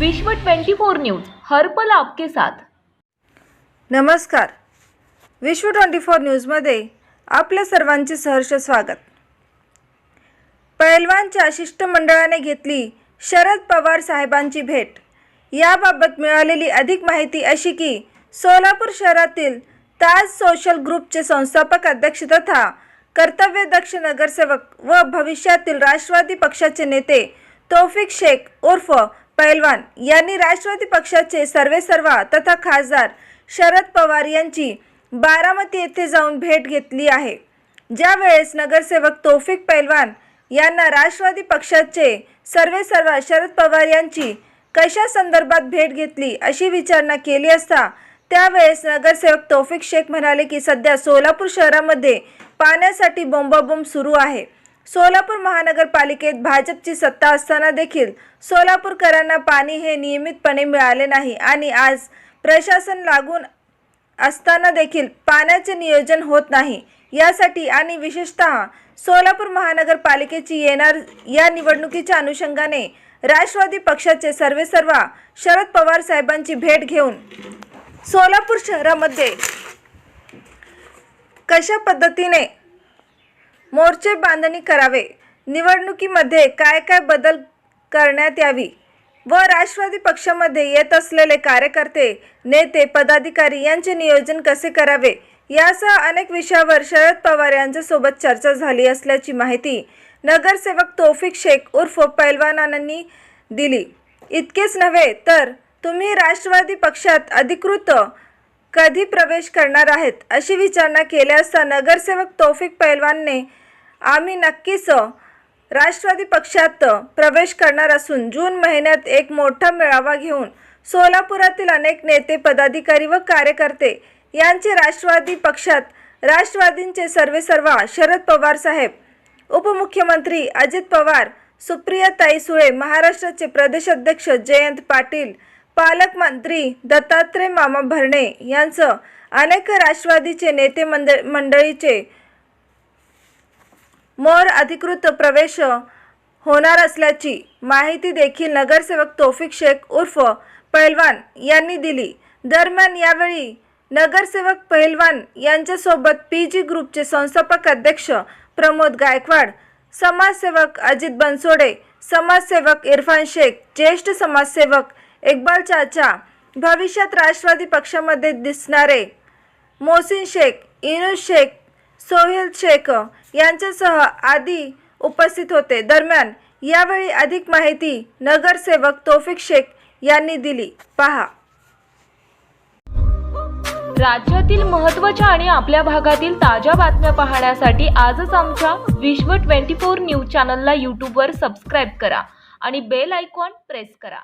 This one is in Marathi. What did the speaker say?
विश्व 24 न्यूज हर्पल आपके साथ. नमस्कार. विश्व ट्वेंटी फोर न्यूजमध्ये आपल्या सर्वांचे सहर्ष स्वागत. पैलवानच्या शिष्टमंडळाने घेतली शरद पवार साहेबांची भेट. याबाबत मिळालेली अधिक माहिती अशी की सोलापूर शहरातील ताज सोशल ग्रुपचे संस्थापक अध्यक्ष तथा कर्तव्यदक्ष नगरसेवक व भविष्यातील राष्ट्रवादी पक्षाचे नेते तौफिक शेख उर्फ पैलवान यांनी राष्ट्रवादी पक्षाचे सर्वेसर्वा तथा खासदार शरद पवार यांची बारामती येथे जाऊन भेट घेतली आहे. ज्यावेळेस नगरसेवक तौफिक पैलवान यांना राष्ट्रवादी पक्षाचे सर्वेसर्वा शरद पवार यांची कशा संदर्भात भेट घेतली अशी विचारणा केली असता त्यावेळेस नगरसेवक तौफिक शेख म्हणाले की सध्या सोलापूर शहरामध्ये पाण्यासाठी बोंबाबोंब सुरू आहे. सोलापूर महानगरपालिकेत भाजपची सत्ता असताना देखील सोलापूरकरांना पाणी हे नियमितपणे मिळाले नाही आणि आज प्रशासन लागून असताना देखील पाण्याचे नियोजन होत नाही. यासाठी आणि विशेषतः सोलापूर महानगरपालिकेची येणार या निवडणुकीच्या अनुषंगाने राष्ट्रवादी पक्षाचे सर्वेसर्वा शरद पवार साहेबांची भेट घेऊन सोलापूर शहरामध्ये कशा पद्धतीने मोर्चे बांधणी करावे. निवडणुकीमध्ये काय काय बदल करण्यात यावी व राष्ट्रवादी पक्षामध्ये येत असलेले कार्यकर्ते नेते पदाधिकारी यांचे नियोजन कसे करावे यासह अनेक विषयावर शरद पवार यांच्यासोबत चर्चा झाली असल्याची माहिती नगरसेवक तोफिक शेख उर्फ पैलवानांनी दिली. इतकेच नव्हे तर तुम्ही राष्ट्रवादी पक्षात अधिकृत कधी प्रवेश करणार आहेत अशी विचारणा केली असता नगरसेवक तौफिक पैलवानने आम्ही नक्कीच राष्ट्रवादी पक्षात प्रवेश करणार असून जून महिन्यात एक मोठा मेळावा घेऊन सोलापुरातील अनेक नेते पदाधिकारी व कार्यकर्ते यांचे राष्ट्रवादी पक्षात राष्ट्रवादींचे सर्वेसर्वा शरद पवार साहेब उपमुख्यमंत्री अजित पवार सुप्रियाताई सुळे महाराष्ट्राचे प्रदेशाध्यक्ष जयंत पाटील पालकमंत्री दत्तात्रय मामा भरणे यांचं अनेक राष्ट्रवादीचे नेते मंडळ मंडळीचे मोर अधिकृत प्रवेश होणार असल्याची माहिती देखील नगरसेवक तोफिक शेख उर्फ पहिलवान यांनी दिली. दरम्यान यावेळी नगरसेवक पहिलवान यांच्यासोबत पी जी ग्रुपचे संस्थापक अध्यक्ष प्रमोद गायकवाड समाजसेवक अजित बनसोडे समाजसेवक इरफान शेख ज्येष्ठ समाजसेवक इक्बाल चाचा भविष्यात राष्ट्रवादी पक्षामध्ये दिसणारे मोहसिन शेख इनुज शेख सोहेल शेख यांच्यासह आदी उपस्थित होते. दरम्यान यावेळी अधिक माहिती नगरसेवक तोफिक शेख यांनी दिली. पहा. राज्यातील महत्त्वाच्या आणि आपल्या भागातील ताज्या बातम्या पाहण्यासाठी आजच आमच्या विश्व 24 न्यूज चॅनलला यूट्यूबवर सबस्क्राईब करा आणि बेल आयकॉन प्रेस करा.